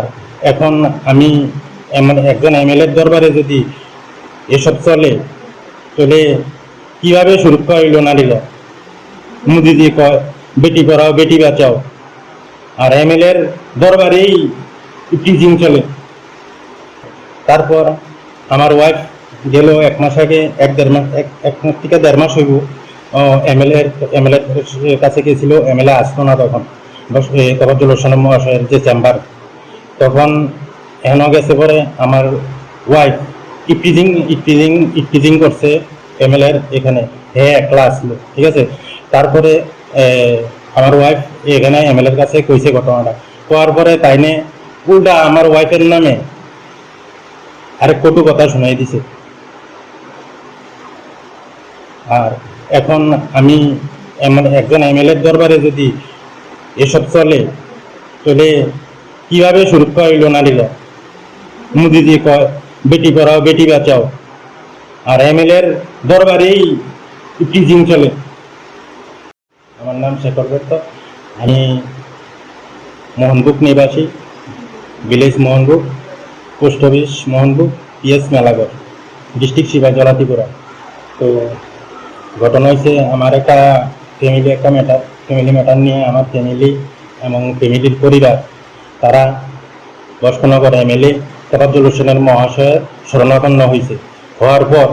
আর এখন আমি এমন- একজন এমএলএর দরবারে যদি এসব চলে চলে কীভাবে সুরক্ষা হইল নারীরা মোদিজি কয়, বেটি পড়াও, বেটি বাঁচাও। আর এমএলএর দরবারেই টিচিং চলে। তারপর আমার ওয়াইফ গেল এক মাস আগে, এক দেড় মাস, এক মাস থেকে দেড় মাস হইব এমএলএ এমএলএ কাছে গেছিল, এমএলএ আসতো না তখন। তফাজ্জল হোসেন মহাশয়ের যে চেম্বার তখন এখনও গেছে পরে আমার ওয়াইফ ইপটিজিং ইপটিজিং ইপটিজিং করছে এমএলএর এখানে। হে একলা আসলো ঠিক আছে? তারপরে আমার ওয়াইফ এখানে এমএলএর কাছে কইছে ঘটনাটা। কোয়ার পরে তাইনে উল্টা আমার ওয়াইফের নামে আরেক কটু কথা শোনাই দিছে। আর এখন আমি একজন এমএলএর দরবারে যদি এসব চলে চলে কীভাবে সুরক্ষা হইল নারীরা মোদিজি কয়, বেটি পড়াও, বেটি বাঁচাও। আর এমএলএর দরবারেই টিচিং চলে। আমার নাম শেখর দত্ত। আমি মোহনবুক নিবাসী, village Mohanbuk, post office Mohanbuk, PS Melagarh district Sipahijala Tripura তো ঘটনা হয়েছে আমার একটা ফ্যামিলি একটা ম্যাটার ফ্যামিলি ম্যাটার নিয়ে আমার ফ্যামিলি এবং ফ্যামিলির পরিবার তারা বস্কনগর এমএলএ তফাজ্জল হোসেনের মহাশয়ের শরণাপন্ন হয়েছে। হওয়ার পর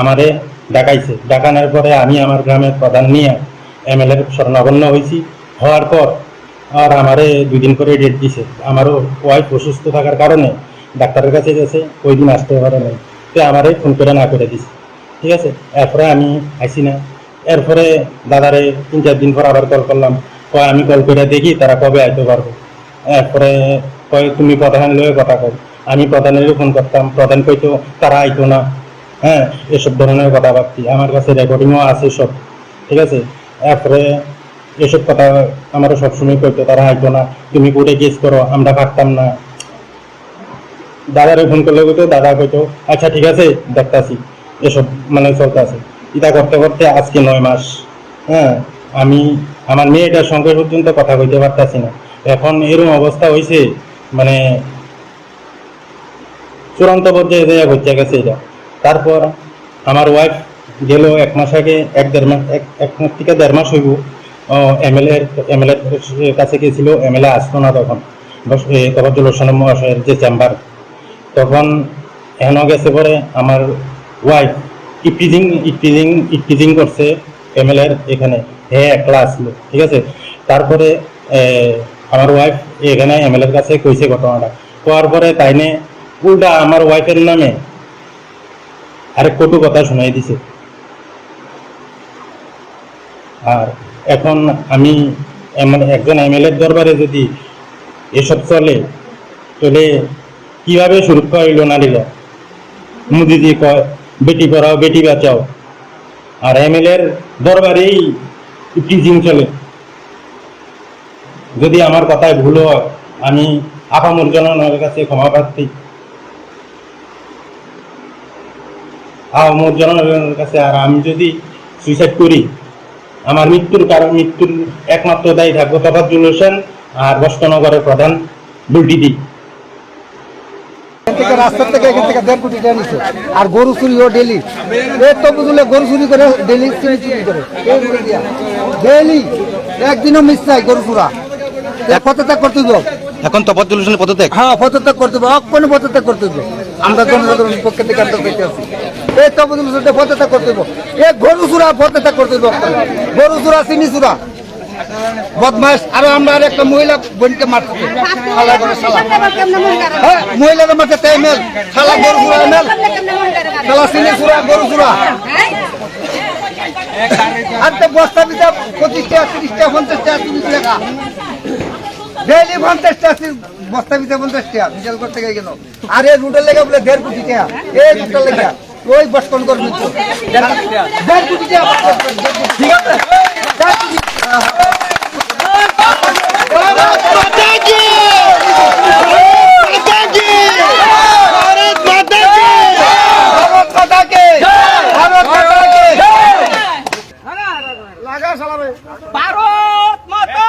আমারে ডাকাইছে। ডাকানোর পরে আমি আমার গ্রামের প্রধান নিয়ে এমএলএর শরণাপন্ন হয়েছি। হওয়ার পর আর আমারে দুই দিন করে ডেট দিছে। আমারও ওয়াইফ অসুস্থ থাকার কারণে ডাক্তারের কাছে গেছে ওই দিন আসতে পারে নাই। তো আমারে ফোন করে না করে দিছে। ঠিক আছে? এরপরে আমি আইসি না। এরপরে দাদারে তিন চার দিন পর আবার কল করলাম। আমি কল করে দেখি তারা কবে আইতে পারব। এরপরে কয়, তুমি প্রধান লয়ে কথা কও। আমি প্রধানেরও ফোন করতাম, প্রধান কইতো, তারা আইতো না। হ্যাঁ এসব ধরনের কথা ভাবছি আমার কাছে রেকর্ডিংও আছে সব, ঠিক আছে? এরপরে এসব কথা আমারও সবসময় কইতো, তারা আইতো না, তুমি কোর্টে কেস করো, আমরা পারতাম না। দাদারে ফোন করলে কইতো, দাদা কইতো আচ্ছা ঠিক আছে, দেখতাছি। এসব মানে চলতেছে। এটা করতে করতে আজকে নয় মাস হ্যাঁ আমি, আমার মেয়েটার সঙ্গে পর্যন্ত কথা কইতে পারতাছি না। এখন এরকম অবস্থা হয়েছে মানে চূড়ান্ত পর্যায়ে দেয়া হচ্ছে গেছে এটা। তারপর আমার ওয়াইফ গেল এক মাস আগে, এক দেড় মাস, এক মাস থেকে দেড় মাস হইব। এমএলএ এমএলএ কাছে গেছিল এমএলএ আসতো না তখন। তফাজ্জল হোসেন মহাশয়ের যে চেম্বার। তখন এখনও গেছে পরে আমার ওয়াইফ ইপটিজিং ইপটিজিং ইপটিজিং করছে এমএলএর এখানে। হে একলা আসলো ঠিক আছে? তারপরে আমার ওয়াইফ এখানে এমএলএর কাছে কইছে ঘটনাটা। কোয়ার পরে তাইনে উল্টা আমার ওয়াইফের নামে আরেক কটু কথা শোনাই দিছে। আর এখন আমি এমন একজন এমএলএর দরবারে যদি এসব চলে চলে কীভাবে সুরক্ষা হইল নারীরা? মোদিজি কয়, বেটি পড়াও, বেটি বাঁচাও। আর এমএলএর দরবারেই টিচিং চলে। যদি আমার কথায় ভুল হয়, আমি আপামর জনগণের কাছে ক্ষমা প্রার্থী। আপামর জনগণের কাছে আর আমি যদি সুইসাইড করি, আমার মৃত্যুর কারণ, মৃত্যুর একমাত্র দায়ী থাকব তফাজ্জুল হোসেন আর বস্ত্রনগরের প্রধান বুলটিদি রাস্তার থেকে এখান থেকে দেড় কোটি টাকা নিচ্ছে আর গরু ডেলি। এই তো বুঝলে গরু চুরি করে, ডেলি চুরি চুরি করে। ডেলি। একদিনও মিস নাই গরু চুরা। পদত্যাগ করতে দিব। এখন তফাজ্জল হোসেনের পদত্যাগ? হ্যাঁ পদত্যাগ করতে দিব। অক্ষণে পদত্যাগ করতে দিব। আমরা জনসাধারণের পক্ষে থেকে আমরা পেতে আছি এই তো বুঝলে পদত্যাগ করতে দিব। এ গরু চুরা পদত্যাগ করতে দিব গরু চুরা চিনি চুরা বদমাস আরও আমরা আর একটা মহিলা বোনকে মারতে শালা করে শালা। হ্যাঁ মহিলাদের মাঝে তেমেল শালা গরু চুরা এমেল শালা চিনি চুরা গরু চুরা আর তো বস্তা পিতা পঁচিশ টাকা তিরিশ টাকা পঞ্চাশ তিরিশ টাকা। ডেইলি পঞ্চাশটা আছে, বস্তা পিছিয়ে পঞ্চাশটা বিচার করতে গেলে। কেন আর রুটের লেগে বলে দেড় কোটি টাকা। এই রুটের লেগে। ওই বসকন করবি দেড় কোটি টাকা। ঠিক আছে? ভারত মাতা